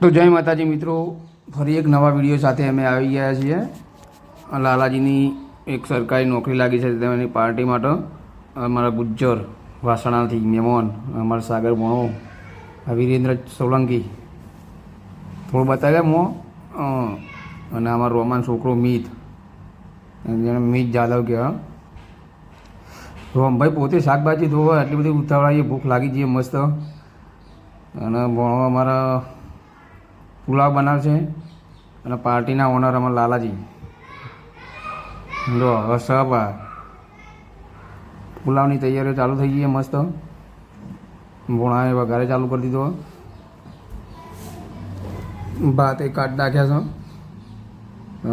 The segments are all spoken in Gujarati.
તો જય માતાજી મિત્રો, ફરી એક નવા વીડિયો સાથે અમે આવી ગયા છીએ. લાલાજીની એક સરકારી નોકરી લાગી છે તેની પાર્ટી માટે. અમારા ગુજ્જર, વાસણાથી મેમોન, અમારા સાગર ભણો વીરેન્દ્ર સોલંકી. થોડું બતાવ્યા મો અને અમારો રોમાન છોકરો મીત. જેને મીત જાદવ કહેવા રોમભાઈ પોતે શાકભાજી ધોવા આટલી બધી ઉતાવળાઈએ ભૂખ લાગી જઈએ મસ્ત. અને ભણવા અમારા પુલાવ બનાવશે અને પાર્ટીના ઓનર અમારા લાલાજી. લો હવે સભા પુલાવની તૈયારીઓ ચાલુ થઈ ગઈ છે મસ્ત. ભોણાએ વઘારે ચાલુ કરી દીધો. ભાત એ કાઢ નાખ્યા છે.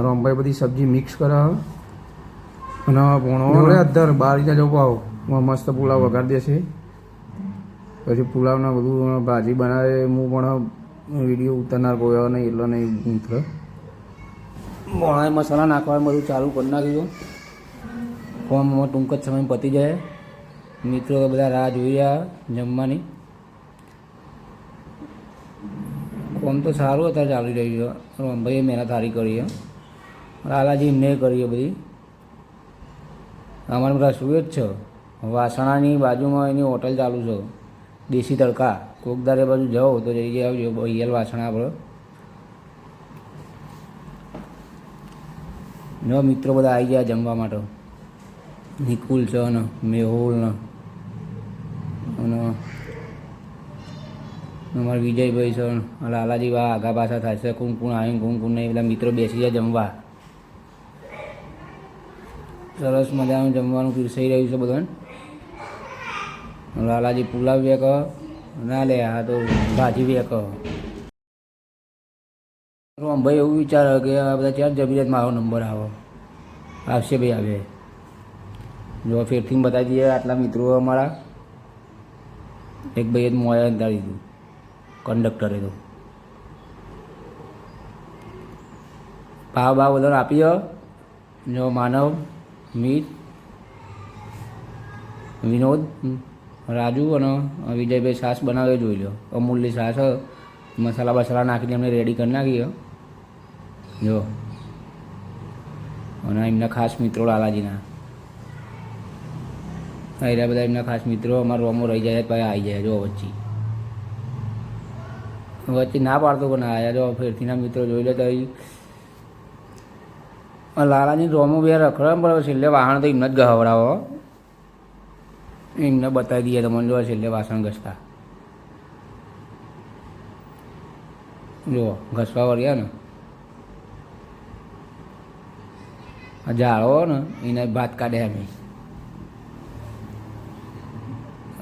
રોમભાઈ બધી સબ્જી મિક્સ કરે છે. અને ભોણો અધર બાર રીતે જવું આવો મસ્ત પુલાવ વઘારી દેશે. પછી પુલાવના બધું ભાજી બનાવે હું પણ વીડિયો ઉતારનાર કોઈ નહીં, એટલો નહીં મિત્ર. ભોણાએ મસાલા નાખવાનું બધું ચાલુ કરી નાખ્યું ફોર્મમાં ટૂંક જ સમય પતી જાય. મિત્રો બધા રાહ જોઈ રહ્યા જમવાની. કોમ તો સારું અત્યારે ચાલી રહ્યું છે. રમભાઈએ મહેનત સારી કરી છે. લાલાજી એમને કરી બધી. અમારે બધા જ છે. વાસણાની બાજુમાં એની હોટલ ચાલુ છે. દેશી તડકા. કોકદારે બાજુ જાઓ તો જઈ આવજો, હિયલ વાસણા આપણો ન મિત્રો બધા આવી ગયા જમવા માટે. નિકુલ છે ને મેહુલ ને. અને અમારા વિજયભાઈ છે લાલાજી બા આગા પાછા થાય છે. કુણ કુણ આવીને, કુણ કુણ નહીં, બધા મિત્રો બેસી જાય જમવા. સરસ મજાનું જમવાનું પીરસાઈ રહ્યું છે બધાને. લાલાજી પુલાવ વેક ના લે, આ તો ભાજી વેક. ભાઈ એવું વિચાર કે આ બધા ચાર જબરિયાત મારો નંબર આવો. આવશે ભાઈ આવે. જો ફેરથી બતાવી દઈએ આટલા મિત્રો અમારા. એક ભાઈએ તો મોયા અંધારી દીધું. કંડક્ટરે તો. ભાવ ભાવ બધો આપી જો માનવ, મીત, વિનોદ રાજુ અને વિજયભાઈ છાશ બનાવે જોઈ લો અમૂલની છાશ મસાલા બસાલા નાખીને અમને રેડી કરી નાખીએ જો. અને એમના ખાસ મિત્રો લાલાજીના. રહ્યા બધા એમના ખાસ મિત્રો અમારા રોમો રહી જાય પછી આવી જાય જો વચ્ચે. વચ્ચે ના પાડતો પણ આવ્યા જો ફેરથીના મિત્રો જોઈ લે તો લાલાજી રોમો બે રખડા પણ છેલ્લે વાહન તો એમને જ ગહવડાવો. એમને બતાવી દઈએ તમને જો છેલ્લે વાસણ ઘસતા. જુઓ, ઘસવા વળ્યા ને. આ જાળો ને એને ભાત કાઢે અમે.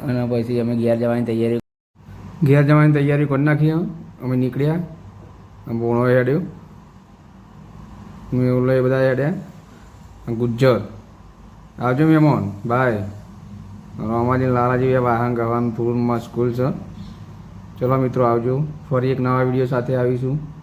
અને પછી અમે ઘેર જવાની તૈયારી ઘેર જવાની તૈયારી કરી નાખી અમે નીકળ્યા. બોણો હેડ્યો. મેં એ બધા હેડ્યા. ગુજ્જર. આવજો મહેમાન. બાય રામાજી લાલાજી વાહન ગવાન પૂરમાં સ્કૂલ છે. ચલો મિત્રો આવજો. ફરી એક નવા વીડિયો સાથે આવીશું.